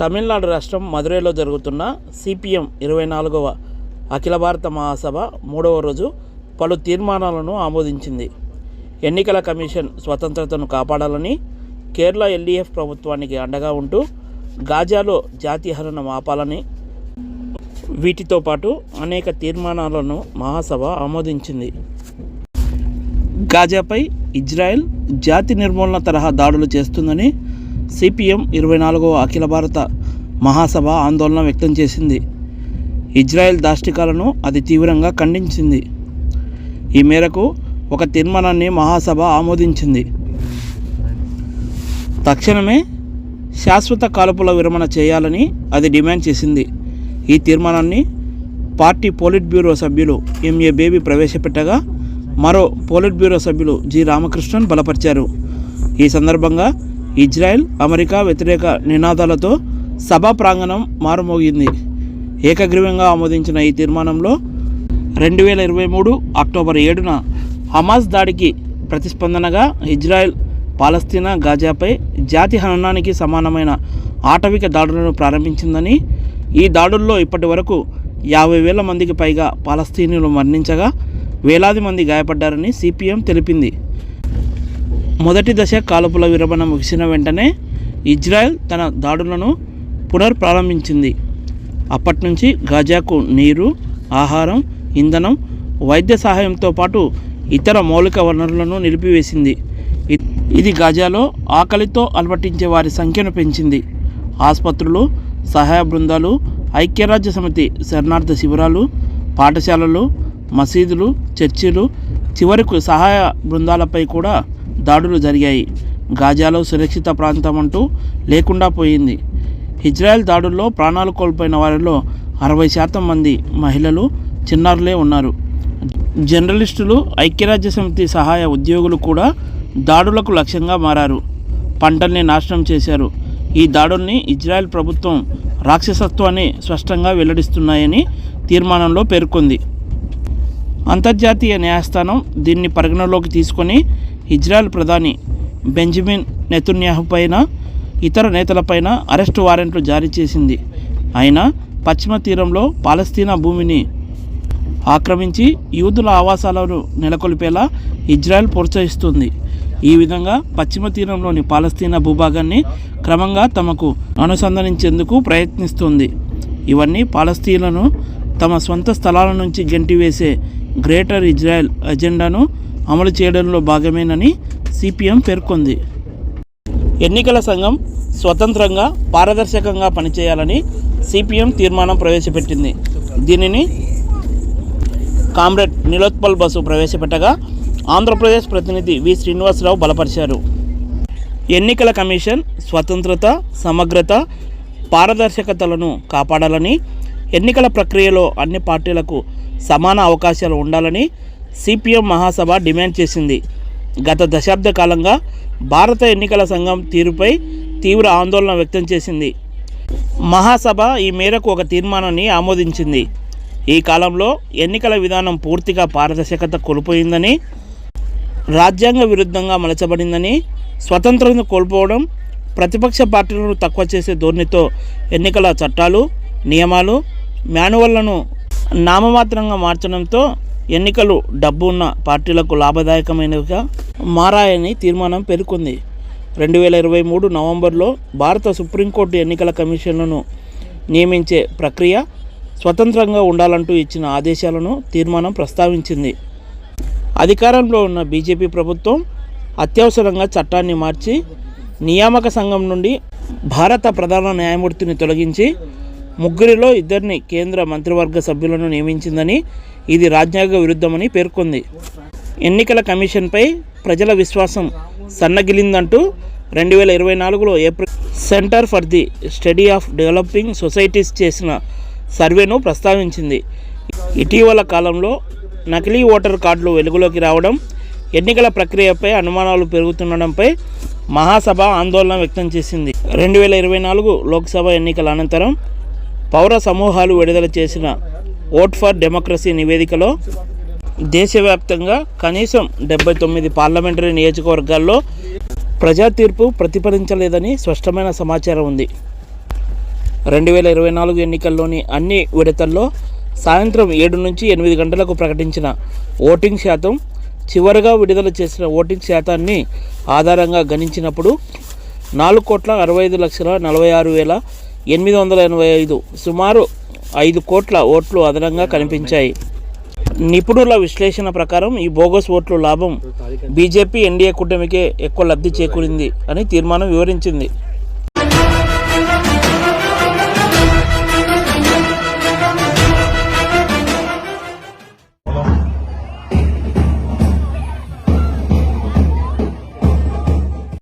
తమిళనాడు రాష్ట్రం మదురైలో జరుగుతున్న సిపిఎం ఇరవై నాలుగవ అఖిల భారత మహాసభ మూడవ రోజు పలు తీర్మానాలను ఆమోదించింది. ఎన్నికల కమిషన్ స్వతంత్రతను కాపాడాలని కేరళ ఎల్డీఎఫ్ ప్రభుత్వానికి అండగా ఉంటూ గాజాలో జాతీయహరణ ఆపాలని వీటితో పాటు అనేక తీర్మానాలను మహాసభ ఆమోదించింది. గాజాపై ఇజ్రాయెల్ జాతి నిర్మూలన తరహా దాడులు చేస్తుందని సిపిఎం ఇరవై నాలుగవ అఖిల భారత మహాసభ ఆందోళన వ్యక్తం చేసింది. ఇజ్రాయెల్ దాష్టికాలను అది తీవ్రంగా ఖండించింది. ఈ మేరకు ఒక తీర్మానాన్ని మహాసభ ఆమోదించింది. తక్షణమే శాశ్వత కాల్పుల విరమణ చేయాలని అది డిమాండ్ చేసింది. ఈ తీర్మానాన్ని పార్టీ పోలిట్ బ్యూరో సభ్యులు ఎంఏ బేబీ ప్రవేశపెట్టగా మరో పోలిట్ బ్యూరో సభ్యులు జి. రామకృష్ణన్ బలపరిచారు. ఈ సందర్భంగా ఇజ్రాయెల్ అమెరికా వ్యతిరేక నినాదాలతో సభా ప్రాంగణం మారుమోగింది. ఏకగ్రీవంగా ఆమోదించిన ఈ తీర్మానంలో రెండు వేల ఇరవై మూడు అక్టోబర్ ఏడున హమాస్ దాడికి ప్రతిస్పందనగా ఇజ్రాయెల్ పాలస్తీనా గాజాపై జాతి హననానికి సమానమైన ఆటవిక దాడులను ప్రారంభించిందని ఈ దాడుల్లో ఇప్పటి వరకు యాభై వేల మందికి పైగా పాలస్తీనులు మరణించగా వేలాది మంది గాయపడ్డారని సిపిఎం తెలిపింది. మొదటి దశ కాల్పుల విరమణ ముగిసిన వెంటనే ఇజ్రాయెల్ తన దాడులను పునర్ప్రారంభించింది. అప్పటి నుంచి గాజాకు నీరు ఆహారం ఇంధనం వైద్య సహాయంతో పాటు ఇతర మౌలిక వనరులను నిలిపివేసింది. ఇది గాజాలో ఆకలితో అలవటించే వారి సంఖ్యను పెంచింది. ఆసుపత్రులు సహాయ బృందాలు ఐక్యరాజ్య సమితి శరణార్థ శిబిరాలు పాఠశాలలు మసీదులు చర్చిలు చివరకు సహాయ బృందాలపై కూడా దాడులు జరిగాయి. గాజాలో సురక్షిత ప్రాంతం అంటూ లేకుండా పోయింది. ఇజ్రాయెల్ దాడుల్లో ప్రాణాలు కోల్పోయిన వారిలో అరవై శాతం మంది మహిళలు చిన్నారులే ఉన్నారు. జర్నలిస్టులు ఐక్యరాజ్య సమితి సహాయ ఉద్యోగులు కూడా దాడులకు లక్ష్యంగా మారారు. పంటల్ని నాశనం చేశారు. ఈ దాడుల్ని ఇజ్రాయెల్ ప్రభుత్వం రాక్షసత్వాన్ని స్పష్టంగా వెల్లడిస్తున్నాయని తీర్మానంలో పేర్కొంది. అంతర్జాతీయ న్యాయస్థానం దీన్ని పరిగణలోకి తీసుకొని ఇజ్రాయెల్ ప్రధాని బెంజమిన్ నెతున్యాహు పైన ఇతర నేతలపైన అరెస్టు వారెంట్లు జారీ చేసింది. అయినా పశ్చిమ తీరంలో పాలస్తీనా భూమిని ఆక్రమించి యూదుల ఆవాసాలను నెలకొల్పేలా ఇజ్రాయెల్ ప్రోత్సహిస్తుంది. ఈ విధంగా పశ్చిమ తీరంలోని పాలస్తీనా భూభాగాన్ని క్రమంగా తమకు అనుసంధానించేందుకు ప్రయత్నిస్తుంది. ఇవన్నీ పాలస్తీన్లను తమ సొంత స్థలాల నుంచి గెంటివేసే గ్రేటర్ ఇజ్రాయెల్ ఎజెండాను అమలు చేయడంలో భాగమేనని సిపిఎం పేర్కొంది. ఎన్నికల సంఘం స్వతంత్రంగా పారదర్శకంగా పనిచేయాలని సిపిఎం తీర్మానం ప్రవేశపెట్టింది. దీనిని కామ్రేడ్ నిలోత్పల్ బసు ప్రవేశపెట్టగా ఆంధ్రప్రదేశ్ ప్రతినిధి వి. శ్రీనివాసరావు బలపరిచారు. ఎన్నికల కమిషన్ స్వతంత్రత సమగ్రత పారదర్శకతలను కాపాడాలని ఎన్నికల ప్రక్రియలో అన్ని పార్టీలకు సమాన అవకాశాలు ఉండాలని సిపిఎం మహాసభ డిమాండ్ చేసింది. గత దశాబ్ద కాలంగా భారత ఎన్నికల సంఘం తీరుపై తీవ్ర ఆందోళన వ్యక్తం చేసింది. మహాసభ ఈ మేరకు ఒక తీర్మానాన్ని ఆమోదించింది. ఈ కాలంలో ఎన్నికల విధానం పూర్తిగా పారదర్శకత కోల్పోయిందని రాజ్యాంగ విరుద్ధంగా మలచబడిందని స్వతంత్రతను కోల్పోవడం ప్రతిపక్ష పార్టీలను తక్కువ చేసే ధోరణితో ఎన్నికల చట్టాలు నియమాలు మాన్యువల్లను నామమాత్రంగా మార్చడంతో ఎన్నికలు డబ్బు ఉన్న పార్టీలకు లాభదాయకమైనవిగా మారాయని తీర్మానం పేర్కొంది. రెండు వేల ఇరవై మూడు నవంబర్లో భారత సుప్రీంకోర్టు ఎన్నికల కమిషన్లను నియమించే ప్రక్రియ స్వతంత్రంగా ఉండాలంటూ ఇచ్చిన ఆదేశాలను తీర్మానం ప్రస్తావించింది. అధికారంలో ఉన్న బీజేపీ ప్రభుత్వం అత్యవసరంగా చట్టాన్ని మార్చి నియామక సంఘం నుండి భారత ప్రధాన న్యాయమూర్తిని తొలగించి ముగ్గురిలో ఇద్దరిని కేంద్ర మంత్రివర్గ సభ్యులను నియమించిందని ఇది రాజ్యాంగ విరుద్ధమని పేర్కొంది. ఎన్నికల కమిషన్పై ప్రజల విశ్వాసం సన్నగిలిందంటూ రెండు వేల ఇరవై నాలుగులో April centre for the study of developing societies చేసిన సర్వేను ప్రస్తావించింది. ఇటీవల కాలంలో నకిలీ ఓటర్ కార్డులు వెలుగులోకి రావడం ఎన్నికల ప్రక్రియపై అనుమానాలు పెరుగుతుండడంపై మహాసభ ఆందోళన వ్యక్తం చేసింది. రెండు వేల ఇరవై నాలుగు లోక్సభ ఎన్నికల అనంతరం పౌర సమూహాలు విడుదల చేసిన ఓట్ ఫర్ డెమోక్రసీ నివేదికలో దేశవ్యాప్తంగా కనీసం డెబ్బై తొమ్మిది పార్లమెంటరీ నియోజకవర్గాల్లో ప్రజా తీర్పు ప్రతిఫలించలేదని స్పష్టమైన సమాచారం ఉంది. రెండు వేల ఇరవై నాలుగు ఎన్నికల్లోని అన్ని విడతల్లో సాయంత్రం ఏడు నుంచి ఎనిమిది గంటలకు ప్రకటించిన ఓటింగ్ శాతం చివరగా విడుదల చేసిన ఓటింగ్ శాతాన్ని ఆధారంగా గణించినప్పుడు నాలుగు కోట్ల అరవై ఐదు లక్షల నలభై ఆరు వేల ఎనిమిది వందల ఎనభై ఐదు సుమారు ఐదు కోట్ల ఓట్లు అదనంగా కనిపించాయి. నిపుణుల విశ్లేషణ ప్రకారం ఈ బోగస్ ఓట్లు లాభం బీజేపీ ఎన్డీఏ కూటమికే ఎక్కువ లబ్ధి చేకూరింది అని తీర్మానం వివరించింది.